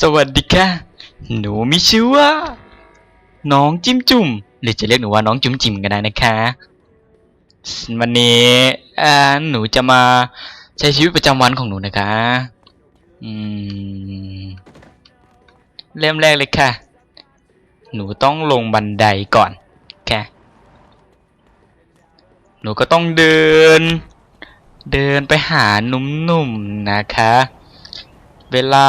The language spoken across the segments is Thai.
สวัสดีค่ะ หนูมิชื่อว่า น้องจิ้มจุ่ม หรือจะเรียกหนูว่าน้องจุ่มจิ่มก็ได้นะคะ วันนี้หนูจะมาใช้ชีวิตประจำวันของหนูนะคะอืมเริ่มแรกเลยค่ะ หนูต้องลงบันไดก่อนค่ะ หนูก็ต้องเดิน เดินไปหาหนุ่มๆนนะคะ เวลา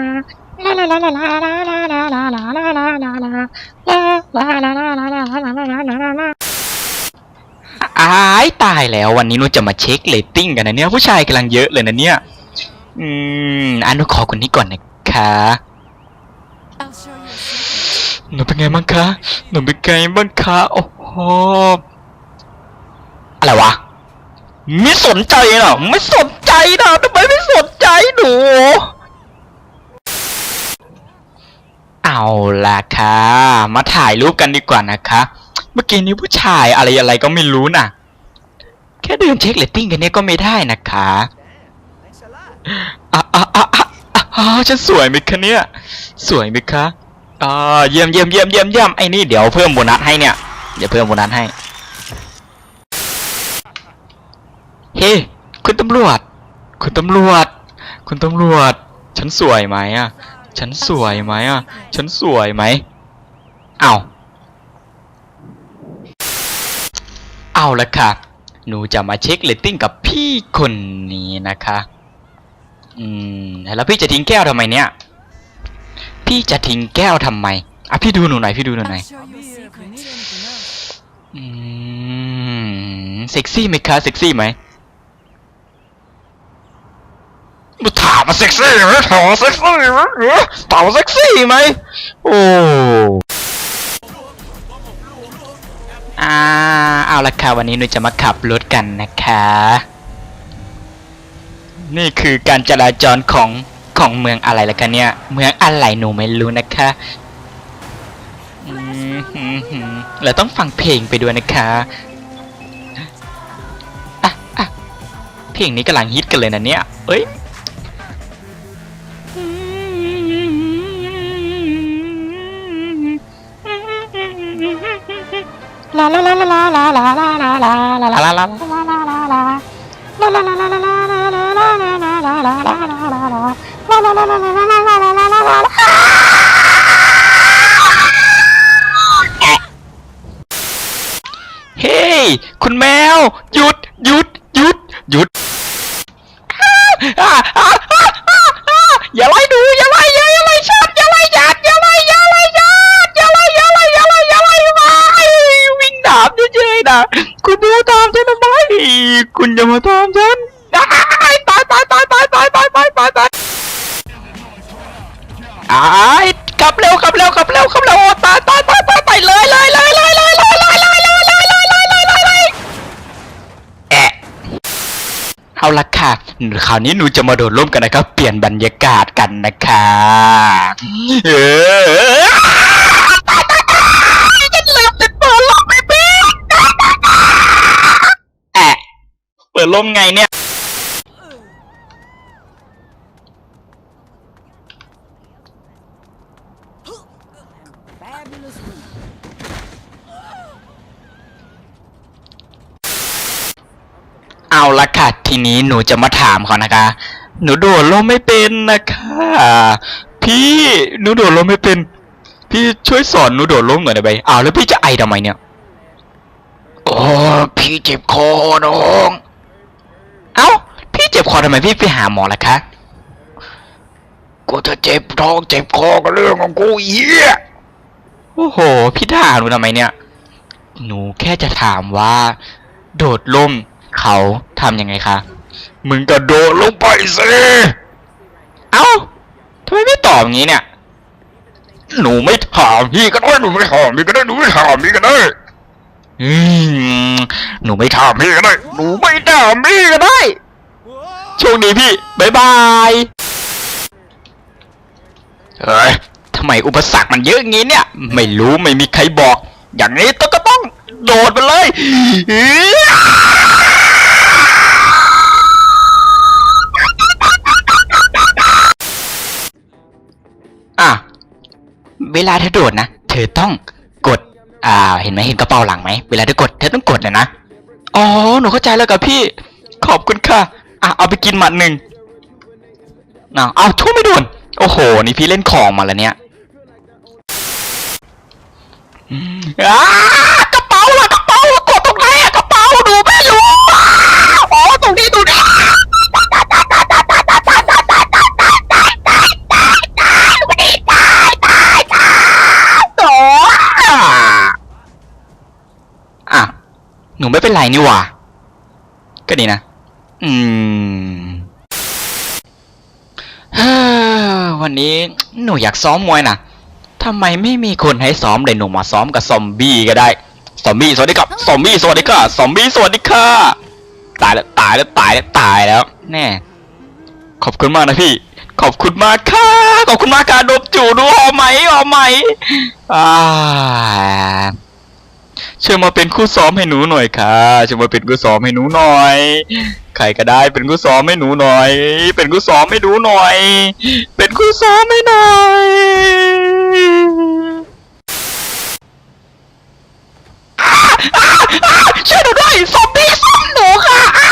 อายตายแล้ววันนี้นุจะมาเช็คเลตติ้งกันนะเนี่ยผู้ชายกำลังเยอะเลยนะเนี่ย อืมอันุขอคนนี้ก่อนนะคะหนูเป็นไงบ้างคะหนูเป็นไงบ้างคะโอ้โหอะไรวะไม่สนใจเหรอไม่สนใจเหรทำไมไม่สนใจหนู ล่ะค่ะ มาถ่ายรูปกันดีกว่านะคะ เมื่อกี้นี้ผู้ชายอะไรอะไรก็ไม่รู้น่ะ แค่เดินเช็คเลตติ้งกันเนี้ยก็ไม่ได้นะคะอ่ออ่ออ่ออะฉันสวยไหมคะเนี่ย สวยไหมคะอ่าเยี่ยมเยี่ยมเยี่ยมเยี่ยมเยี่ยมไอ้นี่เดี๋ยวเพิ่มโบนัสให้เนี่ย เดี๋ยวเพิ่มโบนัสให้ เฮ้คุณตำรวจ คุณตำรวจ คุณตำรวจ ฉันสวยไหมอะ ฉันสวยไหมอะ ฉันสวยไหมเอาเอาละค่ะ หนูจะมาเช็คเลตติ้งกับพี่คนนี้นะคะ อืม แล้วพี่จะทิ้งแก้วทำไมเนี่ย พี่จะทิ้งแก้วทำไม อะพี่ดูหนูหน่อยพี่ดูหนูหน่อยอืม เซ็กซี่ไหมคะ เซ็กซี่ไหม มึงถามมาเซ็กซี่ไหมถามมาเซ็กซี่ไหมถามมาเซ็กซี่ไหมโอ้อาเอาละค่ะวันนี้หนูจะมาขับรถกันนะคะ นี่คือการจราจรของของเมืองอะไรล่ะคะเนี่ย เมืองอะไรหนูไม่รู้นะคะแล้วต้องฟังเพลงไปด้วยนะคะอะะเพลงนี้กำลังฮิตกันเลยนะเนี่ย เอ้ย เฮ้ย คุณแมว หยุด หยุด หยุด หยุดอ่าอ่าอ่าอ่าอ่าอย่าไล่ดู อย่าไล่อย่าอย่าไล่ฉันอย่าไล่ฉันอย่าไล่อย่าไล่ฉันอย่าไล่อย่าไล่อย่าไล่อย่าไล่มาวิ่งตามเฉยๆนะคุณดูตามฉันทำไมคุณอย่ามาตามฉัน อายกลับเร็วกลับเร็วกลับเร็วกลับเร็วตายตายตายตายตายเลยเลยเลยเลยเลยเลยเลยเลยเลยเลยเลยเลยเลยเลยเลยแอะเอาละค่ะคราวนี้หนูจะมาโดดร่มกันนะครับ เปลี่ยนบรรยากาศกันนะคะเออตายตายตายฉันลืมจะเปิดร่มไม่เป็นแอะเปิดร่มไงเนี่ย เอาละค่ะ ทีนี้หนูจะมาถามเขานะคะ หนูโดดร่มไม่เป็นนะคะ พี่หนูโดดร่มไม่เป็น พี่ช่วยสอนหนูโดดร่มหน่อยได้ไหมอ้าวแล้วพี่จะไอทำไมเนี่ยโอ้พี่เจ็บคอน้อง เอ้า พี่เจ็บคอทำไมพี่ไปหาหมอละคะ กูจะเจ็บท้องเจ็บคอก็เรื่องของกูเหี้ย โอ้โห พี่ด่าหนูทำไมเนี่ย หนูแค่จะถามว่า โดดล่มเขาทำยังไงคะ มึงก็โดดลงไปสิเอ้าทำไมไม่ตอบอย่างนี้เนี่ย หนูไม่ถามพี่ก็ได้หนูไม่ถามพี่ก็ได้หนูไม่ถามพี่ก็ได้อืมหนูไม่ถามพี่ก็ได้หนูไม่ถามพี่ก็ได้โชคดีพี่บายบาย เฮ้ยำไมอุปสรรคมันเยอะอย่างงี้เนี่ย ไม่รู้ไม่มีใครบอก อย่างนี้ต้องก็ต้องโดดไปเลย อะ เวลาเธอโดดนะ เธอต้องกด อ่า เห็นไหมเห็นกระเป๋าหลังไหม เวลาเธอกด เธอต้องกดเลยนะ อ๋อ หนูเข้าใจแล้วกับพี่ ขอบคุณค่ะ อะ เอาไปกินหมัดหนึ่งเอาเอาทุ่มไม่โดน โอ้โห นี่พี่เล่นของมาแล้วเนี่ย อ้ากระเป๋าล่ะกระเป๋ากดตรงไหนอะกระเป๋าดูไม่รู้อะอ๋อตรงนี้ตรงนี้โอ้อะหนูไม่เป็นไรนี่หว่า ก็ดีนะ อืมเฮ้อวันนี้หนูอยากซ้อมมวยนะ ทำไมไม่มีคนให้ซ้อมเลยหนูมาซ้อมกับซอมบี้ก็ได้ ซอมบี้สวัสดีครับ ซอมบี้สวัสดีค่ะ ซอมบี้สวัสดีค่ะ ตายแล้วตายแล้วตายแล้วตายแล้ว แน่ ขอบคุณมากนะพี่ ขอบคุณมากค่ะ ขอบคุณมากค่ะดบจูดูหอมไหมหอมไหมอ่าช่วยมาเป็นคู่ซ้อมให้หนูหน่อยค่ะช่วยมาเป็นคู่ซ้อมให้หนูหน่อย ใครก็ได้เป็นคู่ซ้อมให้หนูหน่อย เป็นคู่ซ้อมให้หนูหน่อย เป็นคู่ซ้อมให้หน่อยอ้าอ้าอ้า ช่วยหนูด้วยซอมบี้ซ้ำหนูค่ะอ้า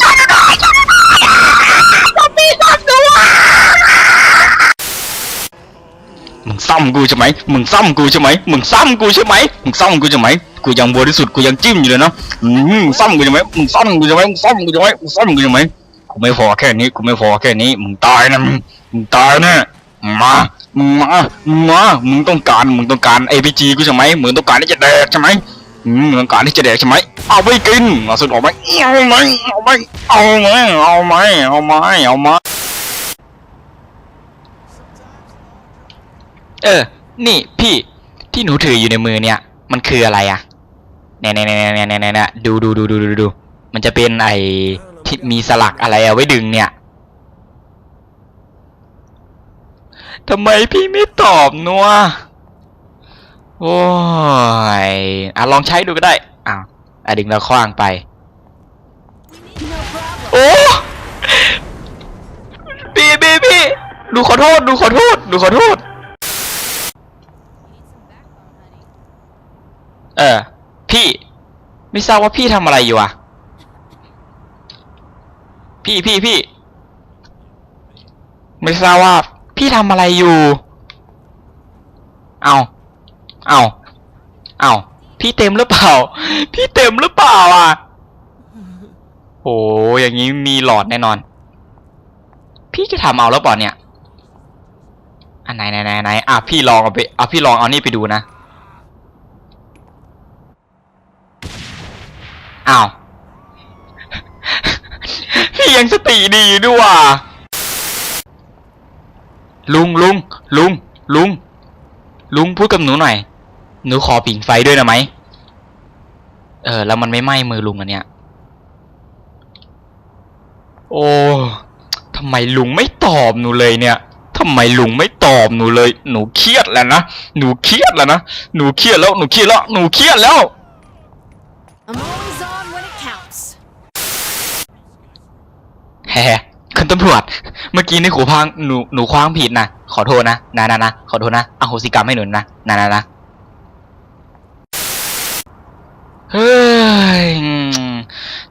ช่วยหนูด้วยช่วยหนูด้วยอ้าซอมบี้ซ้ำหนูอะมึงซ้ำกูใช่ไหมมึงซ้ำกูใช่ไหมมึงซ้ำกูใช่ไหมมึงซ้ำกูใช่ไหมกูยังบริสุทธิ์กูยังจิ้มอยู่เลยเนาะอืมมึงซ้ำกูใช่ไหมมึงซ้ำกูใช่ไหมมึงซ้ำกูใช่ไหมมึงซ้ำกูใช่ไหมกูไม่พอแค่นี้กูไม่พอแค่นี้มึงตายนะมึงมึงตายแน่มา มามามึงต้องการมึงต้องการ APG กูใช่ไหมมึงต้องการที่จะแดกใช่ไหมมึงต้องการที่จะแดกใช่ไหมเอาไปกินเอาสุดออกไหมเอาไหมเอาไหมเอาไหมเอาไหมเอาไหมเอาไหมเออ นี่พี่ที่หนูถืออยู่ในมือเนี่ย มันคืออะไรอะเนี่ยเนี่ยเนี่ยเนี่ยเนี่ยเนี่ยดูดูดูดูดูดูมันจะเป็นไอที่มีสลักอะไรเอาไว้ดึงเนี่ย ทำไมพี่ไม่ตอบนัวโอ้ยอะลองใช้ดูก็ได้อ้าวอะดึงแล้วคว้างไป โอ้พี่พี่พี่ดูขอโทษ ดูขอโทษ ดูขอโทษ เออ พี่ ไม่ทราบว่าพี่ทำอะไรอยู่อะ พี่พี่พี่ ไม่ทราบว่า พี่ทำอะไรอยู่ เอาเอาเอาพี่เต็มหรือเปล่า พี่เต็มหรือเปล่าอะโอ้อย่างนี้มีหลอดแน่นอน พี่จะทำเอาแล้วเปล่าเนี่ย อันไหนไหนไหนไหนอะพี่ลองเอาไปอะพี่ลองเอานี่ไปดูนะอ้าว พี่ยังสติดีอยู่ด้วย ลุงลุงลุงลุงลุงพูดกับหนูหน่อย หนูขอผิงไฟด้วยนะไหม เออ แล้วมันไม่ไหม้มือลุงอันเนี้ย โอ้ทำไมลุงไม่ตอบหนูเลยเนี่ยทำไมลุงไม่ตอบหนูเลย หนูเครียดแล้วนะ หนูเครียดแล้วนะ หนูเครียดแล้ว หนูเครียดแล้ว หนูเครียดแล้ว I'm always on when it counts. แฮ่ คุณตำรวจ เมื่อกี้ในขูพังหนูหนูคว้างผิดนะขอโทษนะนะนะนะขอโทษนะอโหสิกรรมให้หนูนะนะนะนะเฮ้ย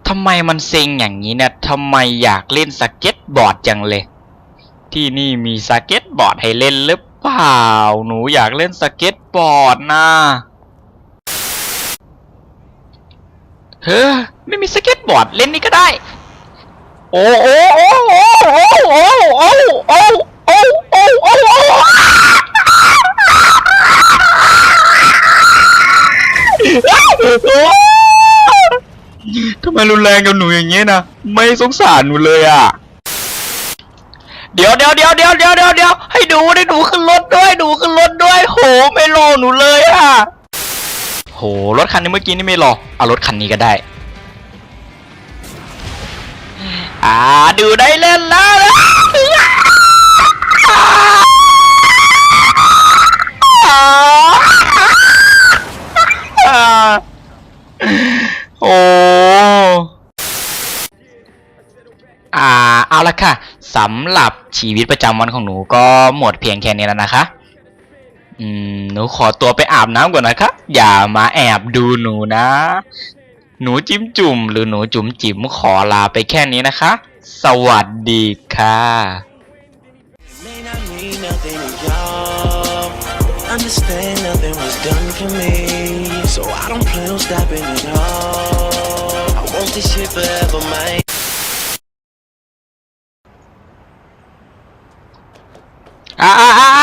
ทำไมมันเซ็งอย่างนี้เนี่ยทำไมอยากเล่นสเก็ตบอร์ดจังเลย ที่นี่มีสเก็ตบอร์ดให้เล่นหรือเปล่า หนูอยากเล่นสเก็ตบอร์ดนะเฮ้ยไม่มีสเก็ตบอร์ดเล่นนี่ก็ได้ โอ้โอ้โอ้โอ้โอ้โอ้โอ้โอ้โอ้โอ้โอ้โอ้ทำไมรุนแรงกับหนูอย่างเงี้ยนะไม่สงสารหนูเลยอะ เดี๋ยวเดี๋ยวเดี๋ยวเดี๋ยวเดี๋ยวเดี๋ยวเดี๋ยวให้ดูให้ดูขึ้นรถด้วยหนูขึ้นรถด้วย โหไม่รอหนูเลยอะโหรถคันนี้เมื่อกี้นี่ไม่รอเอารถคันนี้ก็ได้ อ่าดูได้เล่นแล้วโอ้อ่าเอาละค่ะสำหรับชีวิตประจำวันของหนูก็หมดเพียงแค่นี้แล้วนะคะ อืม หนูขอตัวไปอาบน้ำก่อนนะคะ อย่ามาแอบดูหนูนะ หนูจิ้มจุ่ม หรือหนูจุ๋มจิ๋มขอลาไปแค่นี้นะคะ สวัสดีค่ะ May not mean nothing to y'all. Understand nothing was done for me. So I don't plan on stopping at all. I want this shit forever, man. อ่าอ่าอ่าอ่า